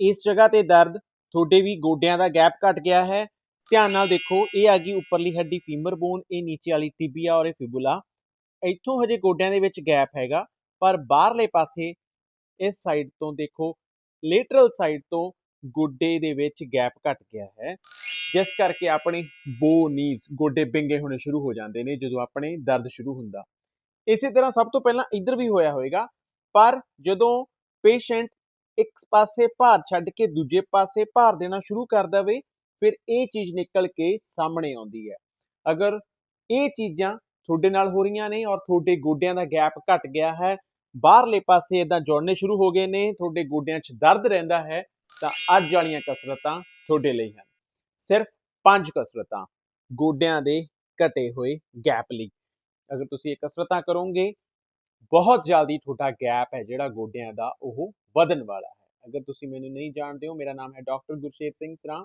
ਇਸ ਜਗ੍ਹਾ ਤੇ ਦਰਦ ਤੁਹਾਡੇ ਵੀ ਗੋਡਿਆਂ ਦਾ ਗੈਪ ਘਟ ਗਿਆ ਹੈ। ਧਿਆਨ ਨਾਲ ਦੇਖੋ, ਇਹ ਆ ਗਈ ਉੱਪਰਲੀ ਹੱਡੀ ਫੀਮਰ ਬੋਨ ਇਹ ਨੀਚੇ ਵਾਲੀ ਟਿਬੀਆ ਔਰ ਇਹ ਫਿਬੂਲਾ ਇੱਥੋਂ ਹਜੇ ਗੋਡਿਆਂ ਦੇ ਵਿੱਚ ਗੈਪ ਹੈਗਾ, ਪਰ ਬਾਹਰਲੇ ਪਾਸੇ ਇਸ ਸਾਈਡ ਤੋਂ ਦੇਖੋ ਲੇਟਰਲ ਸਾਈਡ ਤੋਂ ਗੋਡੇ ਦੇ ਵਿੱਚ ਗੈਪ ਘਟ ਗਿਆ ਹੈ। ਜਿਸ ਕਰਕੇ ਆਪਣੇ ਬੋ ਨੀਜ਼ ਗੋਡੇ ਬਿੰਗੇ ਹੋਣੇ ਸ਼ੁਰੂ ਹੋ ਜਾਂਦੇ ਨੇ ਜਦੋਂ ਆਪਣੇ ਦਰਦ ਸ਼ੁਰੂ ਹੁੰਦਾ। ਇਸੇ ਤਰ੍ਹਾਂ ਸਭ ਤੋਂ ਪਹਿਲਾਂ ਇੱਧਰ ਵੀ ਹੋਇਆ ਹੋਵੇਗਾ, ਪਰ ਜਦੋਂ ਪੇਸ਼ੈਂਟ ਇੱਕ ਪਾਸੇ ਭਾਰ ਛੱਡ ਕੇ ਦੂਜੇ ਪਾਸੇ ਭਾਰ ਦੇਣਾ ਸ਼ੁਰੂ ਕਰ ਦਵੇ, ਫਿਰ ਇਹ ਚੀਜ਼ ਨਿਕਲ ਕੇ ਸਾਹਮਣੇ ਆਉਂਦੀ ਹੈ। ਅਗਰ ਇਹ ਚੀਜ਼ਾਂ ਤੁਹਾਡੇ ਨਾਲ ਹੋ ਰਹੀਆਂ ਨੇ ਔਰ ਤੁਹਾਡੇ ਗੋਡਿਆਂ ਦਾ ਗੈਪ ਘਟ ਗਿਆ ਹੈ, ਬਾਹਰਲੇ ਪਾਸੇ ਇਦਾਂ ਜੋੜਨੇ ਸ਼ੁਰੂ ਹੋ ਗਏ ਨੇ, ਤੁਹਾਡੇ ਗੋਡਿਆਂ 'ਚ ਦਰਦ ਰਹਿੰਦਾ ਹੈ, ਤਾਂ ਅੱਜ ਵਾਲੀਆਂ ਕਸਰਤਾਂ ਤੁਹਾਡੇ ਲਈ ਹਨ। ਸਿਰਫ ਪੰਜ ਕਸਰਤਾਂ ਗੋਡਿਆਂ ਦੇ ਘਟੇ ਹੋਏ ਗੈਪ ਲਈ। ਅਗਰ ਤੁਸੀਂ ਇਹ ਕਸਰਤਾਂ ਕਰੋਗੇ, ਬਹੁਤ ਜਲਦੀ ਤੁਹਾਡਾ ਗੈਪ ਹੈ ਜਿਹੜਾ ਗੋਡਿਆਂ ਦਾ ਉਹ ਵਧਣ ਵਾਲਾ ਅਗਰ ਤੁਸੀਂ ਮੈਨੂੰ ਨਹੀਂ ਜਾਣਦੇ ਹੋ, ਮੇਰਾ ਨਾਮ ਹੈ ਡਾਕਟਰ ਗੁਰਸ਼ੇਰ ਸਿੰਘ ਸਰਾਂ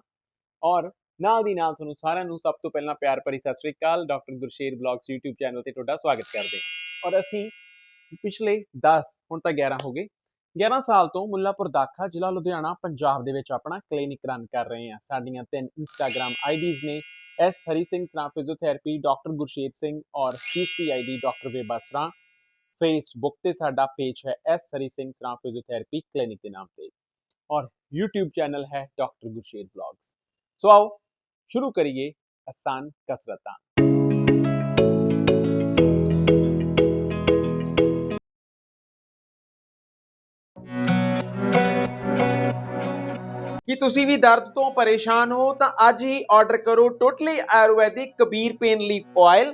ਔਰ ਨਾਲ ਦੀ ਨਾਲ ਤੁਹਾਨੂੰ ਸਾਰਿਆਂ ਨੂੰ ਸਭ ਤੋਂ ਪਹਿਲਾਂ ਪਿਆਰ ਭਰੀ ਸਤਿ ਸ੍ਰੀ ਅਕਾਲ, doctor Gursher blogs YouTube channel ਤੇ ਤੁਹਾਡਾ ਸਵਾਗਤ ਕਰਦੇ ਹਾਂ ਔਰ ਅਸੀਂ ਪਿਛਲੇ 10 ਹੁਣ ਤਾਂ 11 ਹੋ ਗਏ 11 ਸਾਲ ਤੋਂ ਮੁੱਲਾਪੁਰ ਦਾਖਾ ਜ਼ਿਲ੍ਹਾ ਲੁਧਿਆਣਾ, ਪੰਜਾਬ ਦੇ ਵਿੱਚ ਆਪਣਾ ਕਲੀਨਿਕ ਰਨ ਕਰ ਰਹੇ ਹਾਂ। ਸਾਡੀਆਂ ਤਿੰਨ ਇੰਸਟਾਗ੍ਰam ਆਈਡੀਜ਼ ਨੇ S Hari Singh Sran physiotherapy doctor Gursher Singh ਔਰ ਤੀਸਰੀ ਆਈਡੀ ਡਾਕਟਰ ਵੇਬਾ ਸਰਾਂ ਫੇਸਬੁੱਕ ਤੇ ਸਾਡਾ ਪੇਜ ਹੈ S Hari Singh Sran physiotherapy clinic ਦੇ ਨਾਮ ਤੇ ਔਰ YouTube ਚੈਨਲ ਹੈ ਡਾਕਟਰ ਗੁਰਸ਼ੇਰ ਬਲੌਗਸ ਸੋ ਆਓ ਸ਼ੁਰੂ ਕਰੀਏ ਆਸਾਨ ਕਸਰਤਾਂ ਕੀ ਤੁਸੀਂ ਵੀ ਦਰਦ ਤੋਂ ਪਰੇਸ਼ਾਨ ਹੋ ਤਾਂ ਅੱਜ ਹੀ ਆਰਡਰ ਕਰੋ totally Ayurvedic Kabir pain leaf oil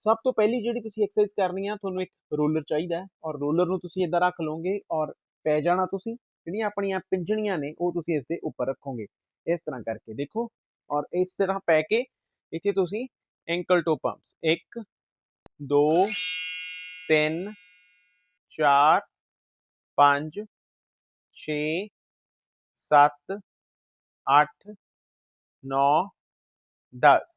ਸਭ ਤੋਂ ਪਹਿਲੀ ਜਿਹੜੀ ਤੁਸੀਂ ਐਕਸਰਸਾਈਜ਼ ਕਰਨੀ ਆ, ਤੁਹਾਨੂੰ ਇੱਕ ਰੋਲਰ ਚਾਹੀਦਾ ਹੈ ਔਰ ਰੋਲਰ ਨੂੰ ਤੁਸੀਂ ਇਦਾਂ ਰੱਖ ਲਓਗੇ ਔਰ ਪੈ ਜਾਣਾ ਤੁਸੀਂ, ਜਿਹੜੀਆਂ ਆਪਣੀਆਂ ਪਿੰਜਣੀਆਂ ਨੇ, ਉਹ ਤੁਸੀਂ ਇਸ ਦੇ ਉੱਪਰ ਰੱਖੋਗੇ। ਇਸ ਤਰ੍ਹਾਂ ਕਰਕੇ ਦੇਖੋ ਔਰ ਇਸ ਤਰ੍ਹਾਂ ਪੈ ਕੇ ਇੱਥੇ ਤੁਸੀਂ ਐਂਕਲ ਟੋ ਪੰਪਸ 1 2 3 4 5 6 7 8 9 10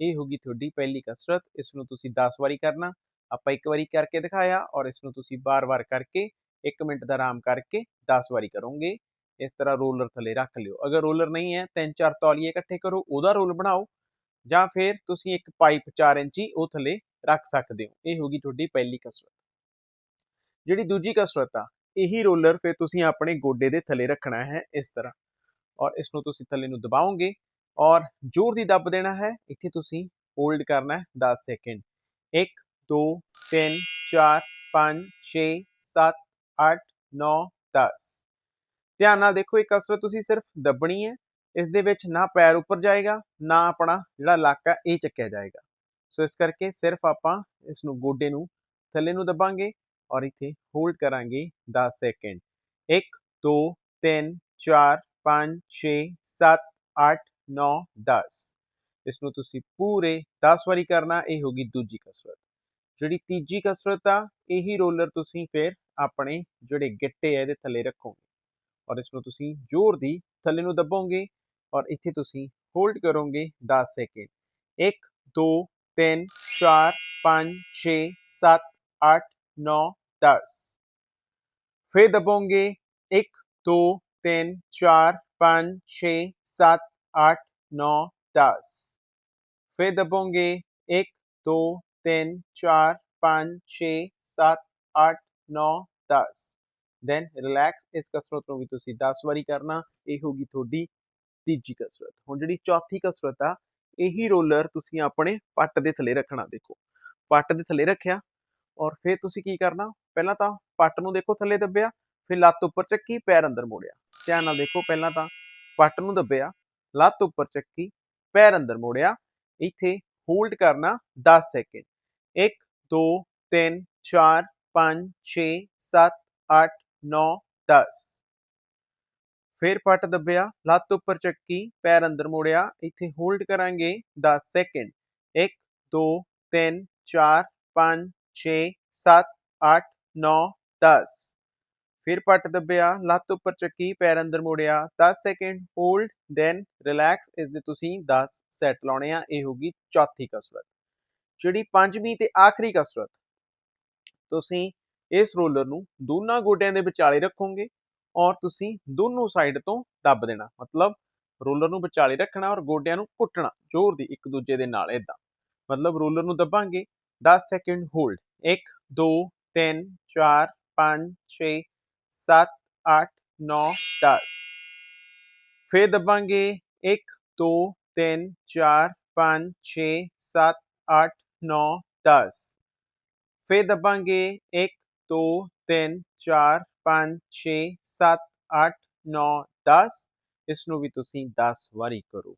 ਇਹ ਹੋਗੀ ਤੁਹਾਡੀ ਪਹਿਲੀ ਕਸਰਤ ਇਸ ਨੂੰ ਤੁਸੀਂ 10 ਵਾਰੀ ਕਰਨਾ, ਆਪਾਂ ਇੱਕ ਵਾਰੀ ਕਰਕੇ ਦਿਖਾਇਆ ਔਰ ਇਸ ਨੂੰ ਤੁਸੀਂ ਬਾਰ-ਬਾਰ ਕਰਕੇ 1 ਮਿੰਟ ਦਾ ਆਰਾਮ ਕਰਕੇ 10 ਵਾਰੀ ਕਰੋਗੇ। ਇਸ ਤਰ੍ਹਾਂ ਰੋਲਰ ਥੱਲੇ ਰੱਖ ਲਿਓ। ਅਗਰ ਰੋਲਰ ਨਹੀਂ ਹੈ, ਤਿੰਨ ਚਾਰ ਤੌਲੀਏ ਇਕੱਠੇ ਕਰੋ, ਉਹਦਾ ਰੋਲ ਬਣਾਓ ਜਾਂ ਫਿਰ ਤੁਸੀਂ ਇੱਕ ਪਾਈਪ 4 ਇੰਚੀ ਉਹ ਥੱਲੇ ਰੱਖ ਸਕਦੇ ਹੋ। ਇਹ ਹੋਗੀ ਤੁਹਾਡੀ ਪਹਿਲੀ ਕਸਰਤ। ਜਿਹੜੀ ਦੂਜੀ ਕਸਰਤ ਆ, ਇਹੀ ਰੋਲਰ ਫਿਰ ਤੁਸੀਂ ਆਪਣੇ ਗੋਡੇ ਦੇ ਥੱਲੇ ਰੱਖਣਾ ਹੈ ਇਸ ਤਰ੍ਹਾਂ। ਔਰ ਇਸ ਨੂੰ ਤੁਸੀਂ ਥੱਲੇ ਨੂੰ ਦਬਾਓਗੇ ਔਰ ਜ਼ੋਰ ਦੀ ਦੱਬ ਦੇਣਾ ਹੈ, ਇੱਥੇ ਤੁਸੀਂ ਹੋਲਡ ਕਰਨਾ ਹੈ 10 ਸੈਕਿੰਡ। 1 2 3 4 5 6 7 8 9 10 ਧਿਆਨ ਨਾਲ ਦੇਖੋ ਇਹ ਕਸਰਤ ਤੁਸੀਂ ਸਿਰਫ ਦੱਬਣੀ ਹੈ, ਇਸ ਦੇ ਵਿੱਚ ਨਾ ਪੈਰ ਉੱਪਰ ਜਾਏਗਾ, ਨਾ ਆਪਣਾ ਜਿਹੜਾ ਇਲਾਕਾ ਇਹ ਚੱਕਿਆ ਜਾਏਗਾ। ਸੋ ਇਸ ਕਰਕੇ ਸਿਰਫ ਆਪਾਂ ਇਸ ਨੂੰ ਗੋਡੇ ਨੂੰ ਥੱਲੇ ਨੂੰ ਦਬਾਂਗੇ ਔਰ ਇੱਥੇ ਹੋਲਡ ਕਰਾਂਗੇ 10 ਸੈਕਿੰਡ। 1 2 3 4 5 6 7 8 9 10 ਇਸ ਨੂੰ ਤੁਸੀਂ ਪੂਰੇ 10 ਵਾਰੀ ਕਰਨਾ, ਇਹ ਹੋਗੀ ਦੂਜੀ ਕਸਰਤ। ਜਿਹੜੀ ਤੀਜੀ ਕਸਰਤ ਆ, ਇਹੀ ਰੋਲਰ ਤੁਸੀਂ ਫਿਰ ਆਪਣੇ ਜਿਹੜੇ ਗਿੱਟੇ ਆ, ਇਹਦੇ ਥੱਲੇ ਰੱਖੋਗੇ। ਔਰ ਇਸ ਨੂੰ ਤੁਸੀਂ ਜ਼ੋਰ ਦੀ ਥੱਲੇ ਨੂੰ ਦਬੋਗੇ ਔਰ ਇੱਥੇ ਤੁਸੀਂ ਹੋਲਡ ਕਰੋਗੇ 10 ਸੈਕਿੰਡ। 1 2 3 4 5 6 7 8 9 10 ਫਿਰ ਦਬੋਗੇ 1 2 3 4 5 6 7 8 9 10 ਫਿਰ ਦਬੋਗੇ 1 2 3 4 5 6 7 8 9 10 ਦੈਨ ਰਿਲੈਕਸ ਇਸ ਕਸਰਤ ਨੂੰ ਵੀ ਤੁਸੀਂ 10 ਵਾਰੀ ਕਰਨਾ ਇਹ ਹੋਗੀ ਤੁਹਾਡੀ ਤੀਜੀ ਕਸਰਤ ਹੁਣ ਜਿਹੜੀ ਚੌਥੀ ਕਸਰਤ ਆ ਇਹੀ ਰੋਲਰ ਤੁਸੀਂ ਆਪਣੇ ਪੱਟ ਦੇ ਥੱਲੇ ਰੱਖਣਾ ਦੇਖੋ ਪੱਟ ਦੇ ਥੱਲੇ ਰੱਖਿਆ ਔਰ ਫਿਰ ਤੁਸੀਂ ਕੀ ਕਰਨਾ ਪਹਿਲਾਂ ਤਾਂ ਪੱਟ ਨੂੰ ਦੇਖੋ ਥੱਲੇ ਦੱਬਿਆ ਫਿਰ ਲੱਤ ਉੱਪਰ ਚੱਕੀ ਪੈਰ ਅੰਦਰ ਮੋੜਿਆ ਧਿਆਨ ਨਾਲ ਦੇਖੋ ਪਹਿਲਾਂ ਤਾਂ ਪੱਟ ਨੂੰ ਦੱਬਿਆ ਲੱਤ ਉੱਪਰ ਚੱਕੀ, ਪੈਰ ਅੰਦਰ ਮੋੜਿਆ, ਇੱਥੇ ਹੋਲਡ ਕਰਨਾ 10 ਸੈਕਿੰਡ 1 2 3 4 5 6 7 8 9 10 ਫਿਰ ਪੱਟ ਦੱਬਿਆ, ਲੱਤ ਉੱਪਰ ਚੱਕੀ, ਪੈਰ ਅੰਦਰ ਮੋੜਿਆ, ਇੱਥੇ ਹੋਲਡ ਕਰਾਂਗੇ 10 ਸੈਕਿੰਡ 1 2 3 4 5 6 7 8 9 10 ਫਿਰ ਪੱਟ ਦੱਬਿਆ, ਲੱਤ ਉੱਪਰ ਚੱਕੀ, ਪੈਰ ਅੰਦਰ ਮੋੜਿਆ 10 ਸੈਕਿੰਡ ਹੋਲਡ ਦੈਨ ਰਿਲੈਕਸ ਇਸ ਦੇ ਤੁਸੀਂ 10 ਸੈਟ ਲਾਉਣੇ ਆ, ਇਹ ਹੋਗੀ ਚੌਥੀ ਕਸਰਤ। ਜਿਹੜੀ ਪੰਜਵੀਂ ਤੇ ਆਖਰੀ ਕਸਰਤ, ਤੁਸੀਂ ਇਸ ਰੋਲਰ ਨੂੰ ਦੋਨਾਂ ਗੋਡਿਆਂ ਦੇ ਵਿਚਾਲੇ ਰੱਖੋਗੇ ਔਰ ਤੁਸੀਂ ਦੋਨੋਂ ਸਾਈਡ ਤੋਂ ਦੱਬ ਦੇਣਾ, ਮਤਲਬ ਰੋਲਰ ਨੂੰ ਵਿਚਾਲੇ ਰੱਖਣਾ ਔਰ ਗੋਡਿਆਂ ਨੂੰ ਘੁੱਟਣਾ ਜ਼ੋਰ ਦੀ ਇੱਕ ਦੂਜੇ ਦੇ ਨਾਲ ਇਦਾਂ ਮਤਲਬ ਰੋਲਰ ਨੂੰ ਦੱਬਾਂਗੇ 10 ਸੈਕਿੰਡ ਹੋਲਡ 1 2 3 4 5 6 7 8 9 10 ਫਿਰ ਦੱਬਾਂਗੇ 1 2 3 4 5 6 7 8 9 10 ਫਿਰ ਦੱਬਾਂਗੇ 1 2 3 4 5 6 7 8 9 10 ਇਸ ਨੂੰ ਵੀ ਤੁਸੀਂ 10 ਵਾਰੀ ਕਰੋ।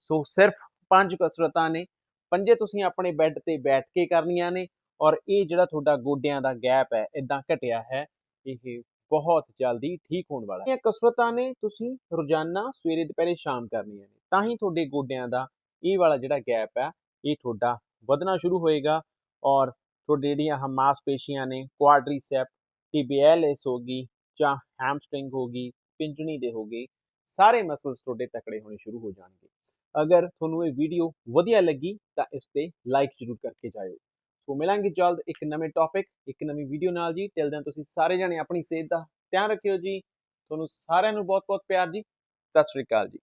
ਸੋ ਸਿਰਫ ਪੰਜ ਕਸਰਤਾਂ ਨੇ। ਪੰਜੇ ਤੁਸੀਂ ਆਪਣੇ ਬੈੱਡ ਤੇ ਬੈਠ ਕੇ ਕਰਨੀਆਂ ਨੇ ਔਰ ਇਹ ਜਿਹੜਾ ਤੁਹਾਡਾ ਗੋਡਿਆਂ ਦਾ ਗੈਪ ਹੈ ਇਦਾਂ ਘਟਿਆ ਹੈ, ਇਹ ਬਹੁਤ ਜਲਦੀ ਠੀਕ ਹੋਣ ਵਾਲਾ ਹੈ। ਇਹ ਕਸਰਤਾਂ ਨੇ ਤੁਸੀਂ ਰੋਜ਼ਾਨਾ ਸਵੇਰੇ, ਦੁਪਹਿਰੇ, ਸ਼ਾਮ ਕਰਨੀਆਂ ਨੇ। ਤਾਂ ਹੀ ਤੁਹਾਡੇ ਗੋਡਿਆਂ ਦਾ ਇਹ ਵਾਲਾ ਜਿਹੜਾ ਗੈਪ ਹੈ, ਇਹ ਤੁਹਾਡਾ ਵਧਣਾ ਸ਼ੁਰੂ ਹੋਏਗਾ ਔਰ ਤੁਹਾਡੇ ਜਿਹੜੀਆਂ ਆਹ ਮਾਸਪੇਸ਼ੀਆਂ ਨੇ ਕੁਆਡਰੀਸੈਪ ਟੀਬੀਐਲਐਸ ਹੋ ਗਈ ਜਾਂ ਹੈਮਸਟ੍ਰਿੰਗ ਹੋ ਗਈ, ਪਿੰਜਣੀ ਦੇ ਹੋ ਗਏ, ਸਾਰੇ ਮਸਲਸ ਤੁਹਾਡੇ ਤਕੜੇ ਹੋਣੇ ਸ਼ੁਰੂ ਹੋ ਜਾਣਗੇ। ਅਗਰ ਤੁਹਾਨੂੰ ਇਹ ਵੀਡੀਓ ਵਧੀਆ ਲੱਗੀ ਤਾਂ ਇਸ ਤੇ ਲਾਈਕ ਜ਼ਰੂਰ ਕਰਕੇ ਜਾਇਓ। ਸੋ ਮਿਲਾਂਗੇ ਜਲਦ ਇੱਕ ਨਵੇਂ ਟੌਪਿਕ ਇੱਕ ਨਵੀਂ ਵੀਡੀਓ ਨਾਲ ਜੀ। ਟਿਲ ਦੈਨ ਤੁਸੀਂ ਸਾਰੇ ਜਣੇ ਆਪਣੀ ਸਿਹਤ ਦਾ ਧਿਆਨ ਰੱਖਿਓ ਜੀ। ਤੁਹਾਨੂੰ ਸਾਰਿਆਂ ਨੂੰ ਬਹੁਤ ਬਹੁਤ ਪਿਆਰ ਜੀ। ਸਤਿ ਸ਼੍ਰੀ ਅਕਾਲ ਜੀ।